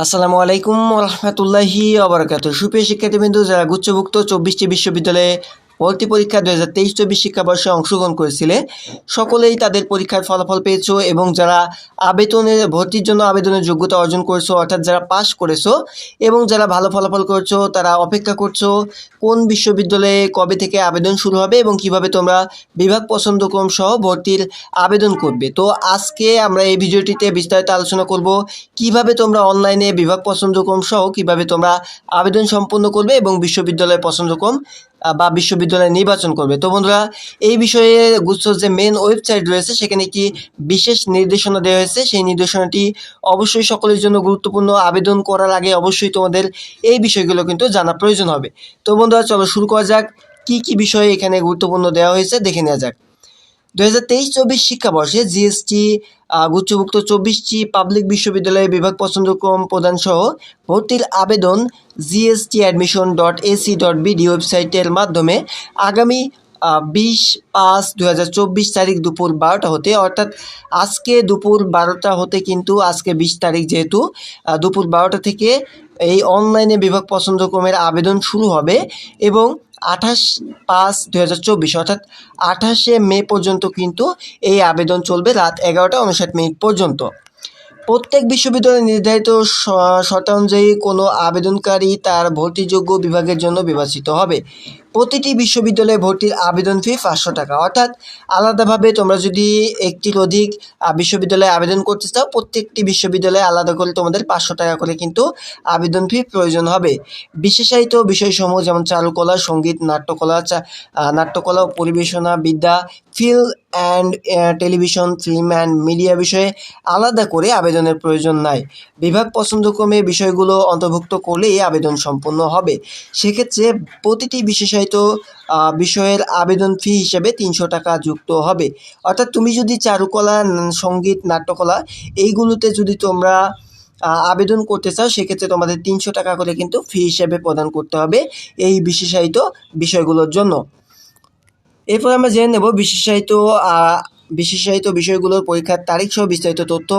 আসসালামু আলাইকুম রহমতুল্লাহি অবরাকাত সুপ্রিয় শিক্ষার্থীবৃন্দু যারা গুচ্ছভুক্ত চব্বিশটি বিশ্ববিদ্যালয়ে ভর্তি পরীক্ষা দু হাজার তেইশ চব্বিশ শিক্ষাবর্ষে অংশগ্রহণ করেছিলে। সকলেই তাদের পরীক্ষার ফলাফল পেয়েছ এবং যারা আবেদনের, ভর্তির জন্য আবেদনের যোগ্যতা অর্জন করেছ, অর্থাৎ যারা পাশ করেছ এবং যারা ভালো ফলাফল করছ, তারা অপেক্ষা করছ কোন বিশ্ববিদ্যালয়ে কবে থেকে আবেদন শুরু হবে এবং কীভাবে তোমরা বিভাগ পছন্দক্রম সহ ভর্তির আবেদন করবে। তো আজকে আমরা এই ভিডিওটিতে বিস্তারিত আলোচনা করব কীভাবে তোমরা অনলাইনে বিভাগ পছন্দক্রম সহ কীভাবে তোমরা আবেদন সম্পন্ন করবে এবং বিশ্ববিদ্যালয় পছন্দক্রম বা বিশ্ববিদ্যালয় নির্বাচন করবে। তো বন্ধুরা, এই বিষয়ে গুচ্ছর যে মেন ওয়েবসাইট রয়েছে, সেখানে কি বিশেষ নির্দেশনা দেওয়া হয়েছে। সেই নির্দেশনাটি অবশ্যই সকলের জন্য গুরুত্বপূর্ণ। আবেদন করার আগে অবশ্যই তোমাদের এই বিষয়গুলো কিন্তু জানা প্রয়োজন হবে। তো বন্ধুরা, চলো শুরু করা যাক। কি কি বিষয়ে এখানে গুরুত্বপূর্ণ দেওয়া হয়েছে, দেখে নেওয়া যাক। দু হাজার তেইশ চব্বিশ শিক্ষাবর্ষে জিএসটি গুচ্ছভুক্ত চব্বিশটি পাবলিক বিশ্ববিদ্যালয়ে বিভাগ পছন্দক্রম প্রদান সহ ভর্তির আবেদন GST admission dot AC dot BD ওয়েবসাইটের মাধ্যমে আগামী বিশ পাঁচ দু তারিখ দুপুর বারোটা হতে, অর্থাৎ আজকে দুপুর বারোটা হতে কিন্তু আজকে বিশ তারিখ যেহেতু দুপুর বারোটা থেকে এই অনলাইনে বিভাগ পছন্দক্রমের আবেদন শুরু হবে এবং আঠাশ পাঁচ দু হাজার চব্বিশ, অর্থাৎ আঠাশে মে পর্যন্ত কিন্তু এই আবেদন চলবে রাত এগারোটা উনষাট মিনিট পর্যন্ত। প্রত্যেক বিশ্ববিদ্যালয়ে নির্ধারিত শর্তানুযায়ী কোনো আবেদনকারী তার ভর্তিযোগ্য বিভাগের জন্য বিবেচিত হবে। প্রতিটি বিশ্ববিদ্যালয়ে ভর্তির আবেদন ফি পাঁচশো টাকা। অর্থাৎ আলাদাভাবে তোমরা যদি একটির অধিক বিশ্ববিদ্যালয়ে আবেদন করতে চাও, প্রত্যেকটি বিশ্ববিদ্যালয়ে আলাদা করে তোমাদের পাঁচশো টাকা করে কিন্তু আবেদন ফি প্রয়োজন হবে। বিশেষায়িত বিষয়সমূহ যেমন চারুকলা, সংগীত, নাট্যকলা নাট্যকলা, পরিবেশনা বিদ্যা, film and television, film and media বিষয়ে আলাদা করে আবেদনের প্রয়োজন নাই। বিভাগ পছন্দক্রমে বিষয়গুলো অন্তর্ভুক্ত করলেই আবেদন সম্পন্ন হবে। সেক্ষেত্রে প্রতিটি বিশেষায়িত আহ, বিষয়ের আবেদন ফি হিসেবে তিনশো টাকা যুক্ত হবে। অর্থাৎ তুমি যদি চারুকলা সংগীত নাট্যকলা এইগুলোতে যদি তোমরা আবেদন করতে চাও সেক্ষেত্রে তোমাদের তিনশো টাকা করে কিন্তু ফি হিসেবে প্রদান করতে হবে এই বিশেষায়িত বিষয়গুলোর জন্য। এরপর আমরা জেনে নেব বিশেষায়িত বিশেষায়িত বিষয়গুলোর পরীক্ষার তারিখ সহ বিস্তারিত তথ্য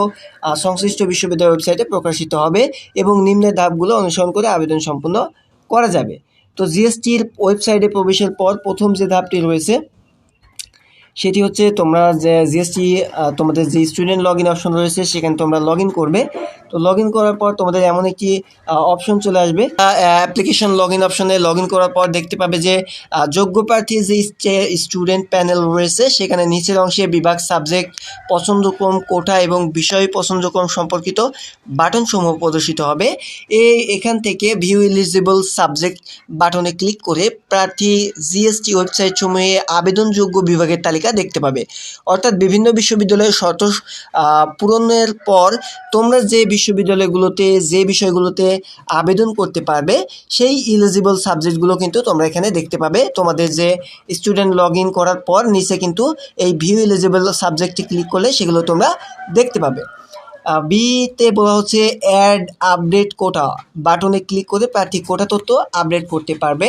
সংশ্লিষ্ট বিশ্ববিদ্যালয়ের ওয়েবসাইটে প্রকাশিত হবে এবং নিম্নের ধাপগুলো অনুসরণ করে আবেদন সম্পূর্ণ করা যাবে। তো জিএসটির ওয়েবসাইটে প্রবেশের পর প্রথম যে ধাপটি রয়েছে সেটি হচ্ছে তোমরা যে জিএসটি তোমাদের যে স্টুডেন্ট লগ ইন অপশন রয়েছে, সেখানে তোমরা লগ ইন করবে। তো লগ ইন করার পর তোমাদের এমন একটি অপশন চলে আসবে। অ্যাপ্লিকেশন লগ ইন অপশনে লগ ইন করার পর দেখতে পাবে যে যোগ্য প্রার্থীর যে স্টুডেন্ট প্যানেল রয়েছে, সেখানে নিচের অংশে বিভাগ সাবজেক্ট পছন্দক্রম কোঠা এবং বিষয় পছন্দক্রম সম্পর্কিত বাটনসমূহ প্রদর্শিত হবে। এই, এখান থেকে ভিউ এলিজিবল সাবজেক্ট বাটনে ক্লিক করে প্রার্থী জিএসটি ওয়েবসাইট সমূহে আবেদনযোগ্য বিভাগের তালিকা দেখতে পাবে। অর্থাৎ বিভিন্ন বিশ্ববিদ্যালয়ের শর্ত পূরণের পর তোমরা যে বিশ্ববিদ্যালয়গুলোতে, যে বিষয়গুলোতে আবেদন করতে পারবে, সেই ইলিজিবল সাবজেক্টগুলো কিন্তু তোমরা এখানে দেখতে পাবে। তোমাদের যে স্টুডেন্ট লগ ইন করার পর নিচে কিন্তু এই ভিউ ইলিজিবল সাবজেক্টটি ক্লিক করলে সেগুলো তোমরা দেখতে পাবে। বিতে বলা হচ্ছে অ্যাড আপডেট কোটা বাটনে ক্লিক করে প্রার্থী কোটা তথ্য আপডেট করতে পারবে।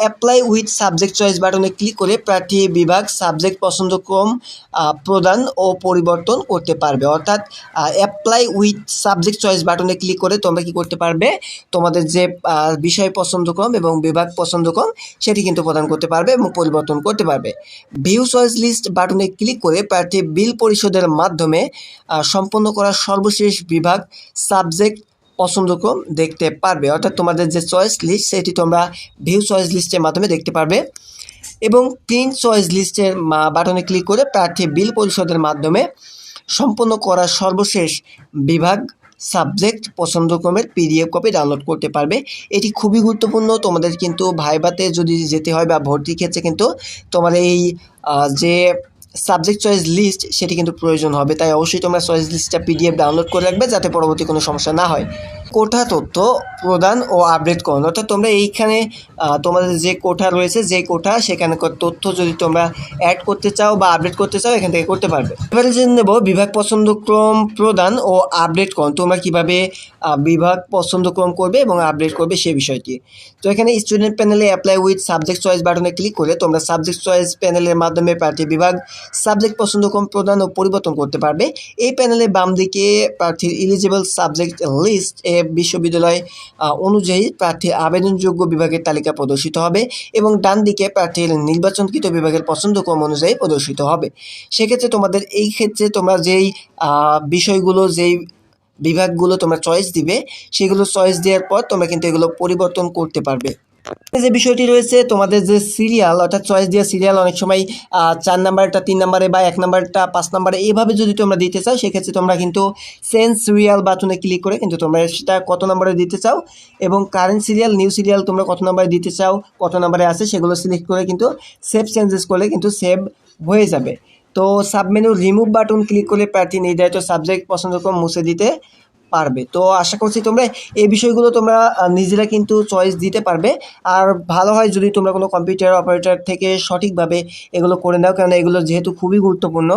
অ্যাপ্লাই উইথ সাবজেক্ট চয়েস বাটনে ক্লিক করে প্রার্থী বিভাগ সাবজেক্ট পছন্দক্রম প্রদান ও পরিবর্তন করতে পারবে। অর্থাৎ অ্যাপ্লাই উইথ সাবজেক্ট চয়েস বাটনে ক্লিক করে তোমরা কি করতে পারবে? তোমাদের যে বিষয় পছন্দক্রম এবং বিভাগ পছন্দক্রম সেটি কিন্তু প্রদান করতে পারবে এবং পরিবর্তন করতে পারবে। ভিউ চয়েস লিস্ট বাটনে ক্লিক করে প্রার্থী বিল পরিশোধের মাধ্যমে সম্পন্ন করা সর্বশেষ বিভাগ সাবজেক্ট পছন্দক্রম দেখতে পারবে। অর্থাৎ তোমাদের যে চয়েস লিস্ট সেটি তোমরা ভিউ চয়েস লিস্টের মাধ্যমে দেখতে পারবে। এবং প্রিন্ট চয়েস লিস্টের বাটনে ক্লিক করে প্রার্থী বিল পরিশোধের মাধ্যমে সম্পন্ন করা সর্বশেষ বিভাগ সাবজেক্ট পছন্দক্রমের পিডিএফ কপি ডাউনলোড করতে পারবে। এটি খুবই গুরুত্বপূর্ণ। তোমাদের কিন্তু ভাইবাতে যদি যেতে হয় বা ভর্তির ক্ষেত্রে কিন্তু তোমার এই যে সাবজেক্ট চয়েস লিস্ট সেটি কিন্তু প্রয়োজন হবে। তাই অবশ্যই তোমরা চয়েস লিস্টটা পিডিএফ ডাউনলোড করে রাখবে যাতে পরবর্তী কোনো সমস্যা না হয়। কোঠা তথ্য প্রদান ও আপডেট করুন। অর্থাৎ তোমরা এইখানে তোমাদের যে কোঠা রয়েছে, যে কোঠা, সেখানে তথ্য যদি তোমরা অ্যাড করতে চাও বা আপডেট করতে চাও, এখান থেকে করতে পারবে। এবারে জেনে নেব বিভাগ পছন্দক্রম প্রদান ও আপডেট করুন। তোমরা কীভাবে বিভাগ পছন্দক্রম করবে এবং আপডেট করবে সে বিষয়টি। তো এখানে স্টুডেন্ট প্যানেলে অ্যাপ্লাই উইথ সাবজেক্ট চয়েস বাটনে ক্লিক করে তোমরা সাবজেক্ট চয়েস প্যানেলের মাধ্যমে প্রার্থী বিভাগ সাবজেক্ট পছন্দক্রম প্রদান ও পরিবর্তন করতে পারবে। এই প্যানেলে বাম দিকে প্রার্থীর ইলিজিবল সাবজেক্ট লিস্ট এ বিশ্ববিদ্যালয় অনুযায়ী প্রার্থী আবেদনযোগ্য বিভাগের তালিকা প্রদর্শিত হবে এবং ডান দিকে প্রার্থীর নির্বাচনকৃত বিভাগের পছন্দক্রম অনুযায়ী প্রদর্শিত হবে। সেক্ষেত্রে তোমাদের এই ক্ষেত্রে তোমরা যেই বিষয়গুলো, যেই বিভাগগুলো তোমরা চয়েস দিবে, সেগুলো চয়েস দেওয়ার পর তোমরা কিন্তু এগুলো পরিবর্তন করতে পারবে। যে বিষয়টি রয়েছে, তোমাদের যে সিরিয়াল অর্থাৎ চয়েস দেওয়া সিরিয়াল অনেক সময় চার নাম্বারটা, তিন নাম্বারে বা এক নাম্বারটা, পাঁচ নাম্বারে এইভাবে যদি তোমরা দিতে চাও, সেক্ষেত্রে তোমরা কিন্তু সেন্স সিরিয়াল বাটনে ক্লিক করে কিন্তু তোমরা সেটা কত নাম্বারে দিতে চাও এবং কারেন্ট সিরিয়াল নিউ সিরিয়াল তোমরা কত নাম্বারে দিতে চাও, কত নাম্বারে আছে, সেগুলো সিলেক্ট করে কিন্তু সেভ চেঞ্জেস করলে কিন্তু সেভ হয়ে যাবে। তো সাবমেনু রিমুভ বাটন ক্লিক করলে প্রার্থী নির্ধারিত সাবজেক্ট পছন্দ করে মুছে দিতে পারবে। তো আশা করছি তোমরা এই বিষয়গুলো তোমরা নিজেরা কিন্তু চয়েস দিতে পারবে। আর ভালো হয় যদি তোমরা কোনো কম্পিউটার অপারেটর থেকে সঠিকভাবে এগুলো করে নাও কারণ এগুলো যেহেতু খুবই গুরুত্বপূর্ণ।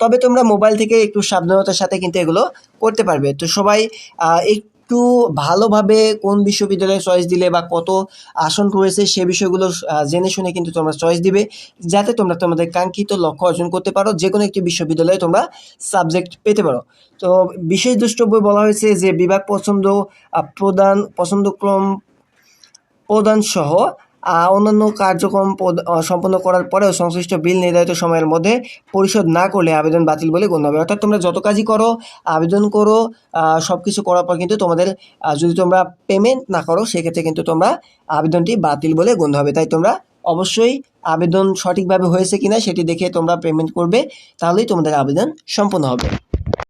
তবে তোমরা মোবাইল থেকে একটু সাবধানতার সাথে কিন্তু এগুলো করতে পারবে। তো সবাই একটু ভালোভাবে কোন বিশ্ববিদ্যালয়ে চয়েস দিলে বা কত আসন রয়েছে সে বিষয়গুলো জেনে শুনে কিন্তু তোমরা চয়েস দিবে যাতে তোমরা তোমাদের কাঙ্ক্ষিত লক্ষ্য অর্জন করতে পারো যে কোনো একটি বিশ্ববিদ্যালয়ে তোমরা সাবজেক্ট পেতে পারো। তো বিশেষ দ্রষ্টব্য বলা হয়েছে যে বিভাগ পছন্দ প্রদান পছন্দক্রম প্রদান সহ আহ, অন্যান্য কার্যক্রম সম্পন্ন করার পরেও সংশ্লিষ্ট বিল নির্ধারিত সময়ের মধ্যে পরিশোধ না করলে আবেদন বাতিল বলে গণ্য হবে। অর্থাৎ তোমরা যত কাজই করো, আবেদন করো সব কিছু করার পর কিন্তু তোমাদের যদি তোমরা পেমেন্ট না করো, সেক্ষেত্রে কিন্তু তোমরা আবেদনটি বাতিল বলে গণ্য হবে। তাই তোমরা অবশ্যই আবেদন সঠিকভাবে হয়েছে কিনা সেটি দেখে তোমরা পেমেন্ট করবে, তাহলেই তোমাদের আবেদন সম্পন্ন হবে।